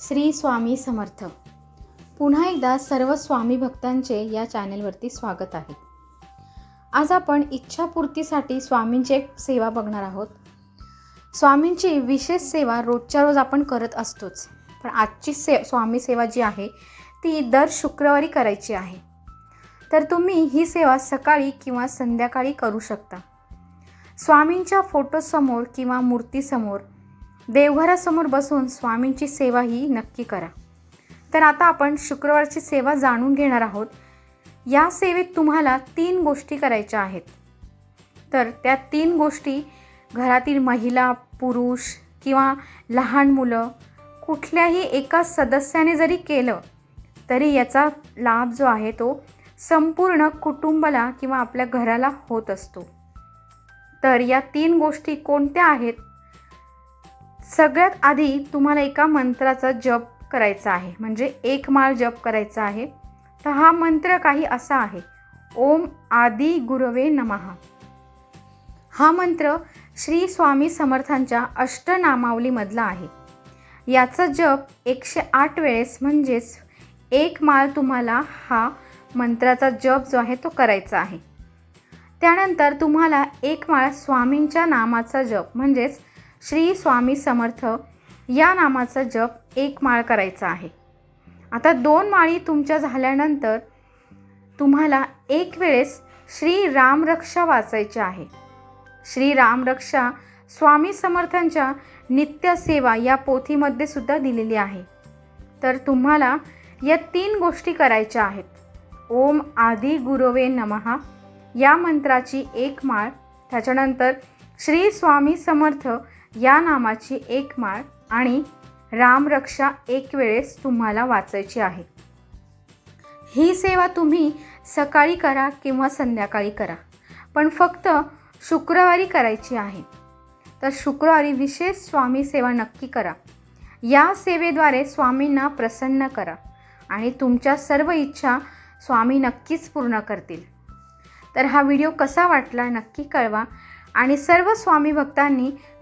श्री स्वामी समर्थ. पुन्हा एकदा सर्व स्वामी भक्तांचे या चॅनेलवरती स्वागत आहे. आज आपण इच्छापूर्तीसाठी स्वामींची एक सेवा बघणार आहोत. स्वामींची विशेष सेवा रोजच्या रोज आपण करत असतोच. पण आजची से स्वामी सेवा जी आहे ती दर शुक्रवारी करायची आहे. तर तुम्ही ही सेवा सकाळी किंवा संध्याकाळी करू शकता. स्वामींच्या फोटोसमोर किंवा मूर्तीसमोर देवघरासमोर बसून स्वामींची सेवा ही नक्की करा. तर आता आपण शुक्रवारची सेवा जाणून घेणार आहोत. या सेवेत तुम्हाला तीन गोष्टी करायच्या आहेत. तर त्या तीन गोष्टी घरातील महिला पुरुष किंवा लहान मुलं कुठल्याही एका सदस्याने जरी केलं तरी याचा लाभ जो आहे तो संपूर्ण कुटुंबाला किंवा आपल्या घराला होत असतो. तर या तीन गोष्टी कोणत्या आहेत? सगळ्यात आधी तुम्हाला एका मंत्राचा जप करायचा आहे. म्हणजे एक माळ जप करायचा आहे. तर हा मंत्र काही असा आहे. ओम आदि गुरवे नमहा हा मंत्र श्री स्वामी समर्थांच्या अष्टनामावलीमधला आहे. याचा जप एकशे आठ वेळेस म्हणजेच एक माळ तुम्हाला हा मंत्राचा जप जो आहे तो करायचा आहे. त्यानंतर तुम्हाला एक माळ स्वामींच्या नामाचा जप म्हणजेच श्री स्वामी समर्थ या नामाचा जप एक माळ करायचा आहे. आता दोन माळी तुमच्या झाल्यानंतर तुम्हाला एक वेळेस श्री रामरक्षा वाचायची आहे. श्री रामरक्षा स्वामी समर्थांच्या नित्यसेवा या पोथीमध्ये सुद्धा दिलेली आहे. तर तुम्हाला या तीन गोष्टी करायच्या आहेत. ओम आदि गुरवे नमहा या मंत्राची एक माळ. त्याच्यानंतर श्री स्वामी समर्थ या नामाची एक माळ आणि रामरक्षा एक वेळेस तुम्हाला वाचायची आहे. ही सेवा तुम्ही सकाळी करा किंवा संध्याकाळी करा पण फक्त शुक्रवारी करायची आहे. तर शुक्रवारी विशेष स्वामी सेवा नक्की करा. या सेवेद्वारे स्वामींना प्रसन्न करा आणि तुमच्या सर्व इच्छा स्वामी नक्कीच पूर्ण करतील. तर हा व्हिडिओ कसा वाटला नक्की कळवा आणि सर्व स्वामी भक्तांनी